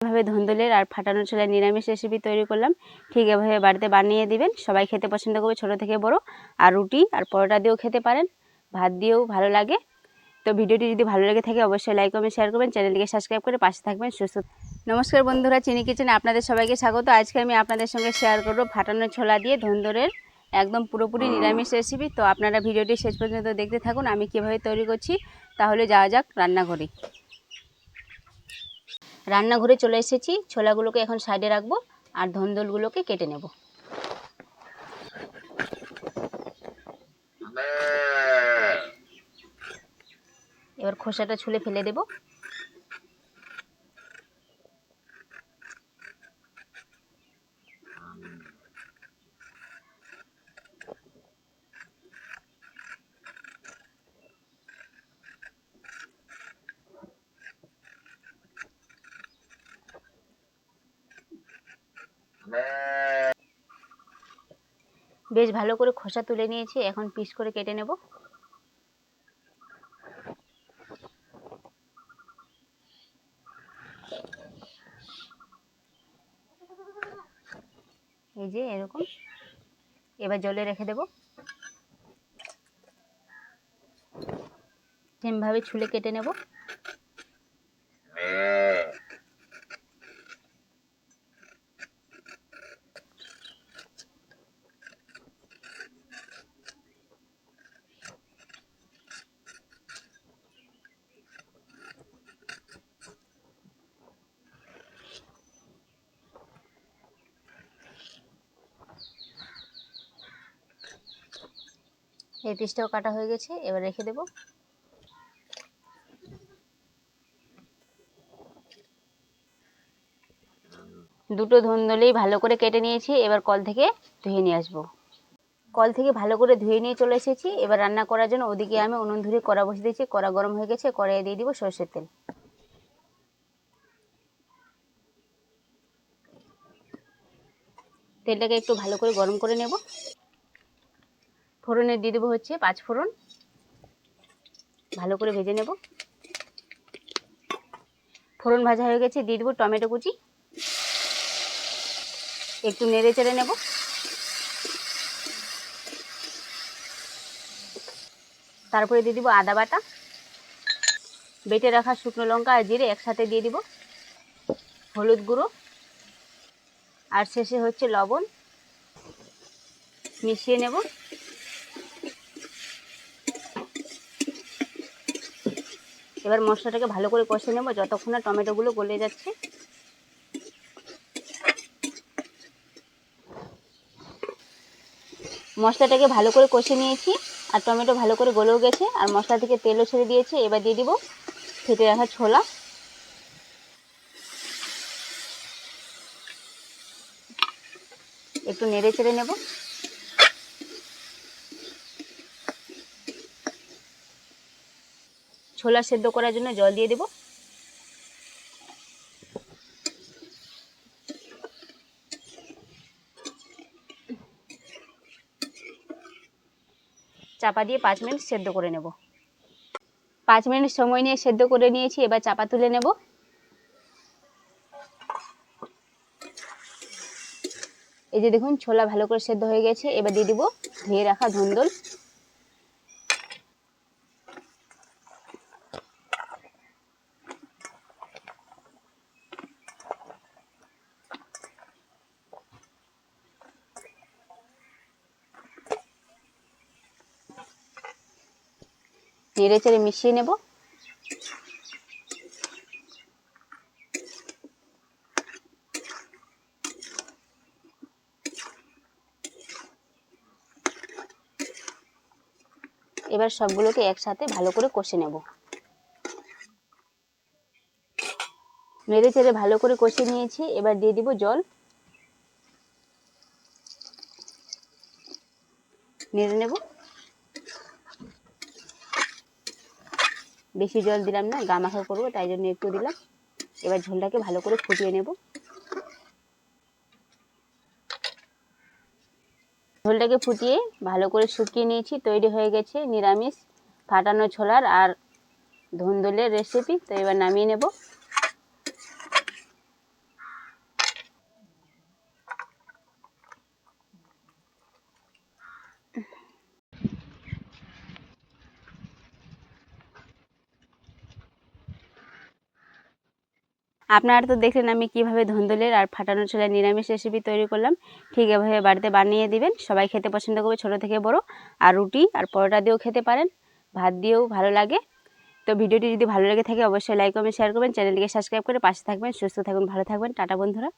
এভাবে ধুন্দুলের আর ফাটানো ছোলার নিরামিষ রেসিপি তৈরি করলাম। ঠিক এভাবে বাড়িতে বানিয়ে দিবেন। সবাই খেতে পছন্দ করবে, ছোটো থেকে বড়। আর রুটি আর পরোটা দিয়েও খেতে পারেন। ভাত দিয়েও ভালো লাগে। তো ভিডিওটি যদি ভালো লেগে থাকে, অবশ্যই লাইক কমেন্ট শেয়ার করবেন। চ্যানেলটিকে সাবস্ক্রাইব করে পাশে থাকবেন। সুস্থ নমস্কার বন্ধুরা, চিনি কিচেনে আপনাদের সবাইকে স্বাগত। আজকে আমি আপনাদের সঙ্গে শেয়ার করব ফাটানো ছোলা দিয়ে ধন্দরের একদম পুরোপুরি নিরামিষ রেসিপি তো আপনারা ভিডিওটি শেষ পর্যন্ত দেখতে থাকুন। আমি কীভাবে তৈরি করছি, তাহলে যাওয়া যাক রান্নাঘরে। রান্নাঘরে চলে এসেছি। ছোলাগুলোকে এখন সাইডে রাখব আর ধন্দলগুলোকে কেটে নেব। এবার খোসাটা ছুলে ফেলে দেব। বেশ ভালো করে খোসা তুলে নিয়েছি, এখন পিস করে কেটে নেব। এই যে এরকম, এবার জলে রেখে দেব। সেমভাবে ছুলে কেটে নেব। এই পিসটাও কাটা হয়ে গেছে, এবার রেখে দেব। দুটো ধুন্দলেই ভালো করে কেটে নিয়েছি, এবার কল থেকে ধুয়ে নিয়ে আসব। কল থেকে ভালো করে ধুয়ে নিয়ে চলে এসেছি, এবার রান্না করার জন্য ওদিকে আমি উনুন ধরে কড়া বসে দিয়েছি, কড়া গরম হয়ে গেছে, কড়াইয়ে দিয়ে দিব সর্ষের তেল। তেলটাকে একটু ভালো করে গরম করে নেব। ফোড়নে দিয়ে দেবো হচ্ছে পাঁচ ফোড়ন। ভালো করে ভেজে নেব। ফোড়ন ভাজা হয়ে গেছে, দিয়ে দেবো টমেটো কুচি। একটু নেড়ে চেড়ে নেব। তারপরে দিয়ে দিব আদা বাটা। বেটে রাখা শুকনো লঙ্কা আর জিরে একসাথে দিয়ে দিব। হলুদ গুঁড়ো। আর শেষে হচ্ছে লবণ। মিশিয়ে নেব। এবার মশলাটাকে ভালো করে কষে নেব, যতক্ষণ না টমেটোগুলো গলে যাচ্ছে। মশলাটাকে ভালো করে কষে নিয়েছি, আর টমেটো ভালো করে গলেও গেছে, আর মশলা থেকে তেলও ছেড়ে দিয়েছে, এবার দিয়ে দিব ফেটে রাখা ছোলা। একটু নেড়ে চেড়ে নেব। ছোলা সেদ্ধ করার জন্য জল দিয়ে দেব। চাপা দিয়ে পাঁচ মিনিট সেদ্ধ করে নেব। পাঁচ মিনিট সময় নিয়ে সেদ্ধ করে নিয়েছি, এবার চাপা তুলে নেব। এই যে দেখুন, ছোলা ভালো করে সেদ্ধ হয়ে গেছে, এবার দিয়ে দিব ধুয়ে রাখা ধুন্দল। নেড়ে চেড়ে মিশিয়ে নেব। এবার সবগুলোকে একসাথে ভালো করে কষে নেব। নেড়ে চেড়ে ভালো করে কষে নিয়েছি, এবার দিয়ে দিব জল। নেড়ে নেব। বেশি জল দিলাম না, গা মাখা করব, তাই জন্য একটু দিলাম। এবার ঝোলটাকে ভালো করে ফুটিয়ে নেব। ঝোলটাকে ফুটিয়ে ভালো করে শুকিয়ে নিয়েছি, তৈরি হয়ে গেছে নিরামিষ ফাটানো ছোলার আর ধুন্দুলের রেসিপি তো এবার নামিয়ে নেব। আপনারা তো দেখলেন আমি কীভাবে ধুন্দুলের আর ফাটানো ছোলার নিরামিষ রেসিপি তৈরি করলাম। ঠিক এভাবে বাড়িতে বানিয়ে দিবেন। সবাই খেতে পছন্দ করবে, ছোট থেকে বড়। আর রুটি আর পরোটা দিয়েও খেতে পারেন। ভাত দিয়েও ভালো লাগে। তো ভিডিওটি যদি ভালো লেগে থাকে, অবশ্যই লাইক কমেন্ট শেয়ার করবেন। চ্যানেলটিকে সাবস্ক্রাইব করে পাশে থাকবেন। সুস্থ থাকুন, ভালো থাকবেন। টাটা বন্ধুরা।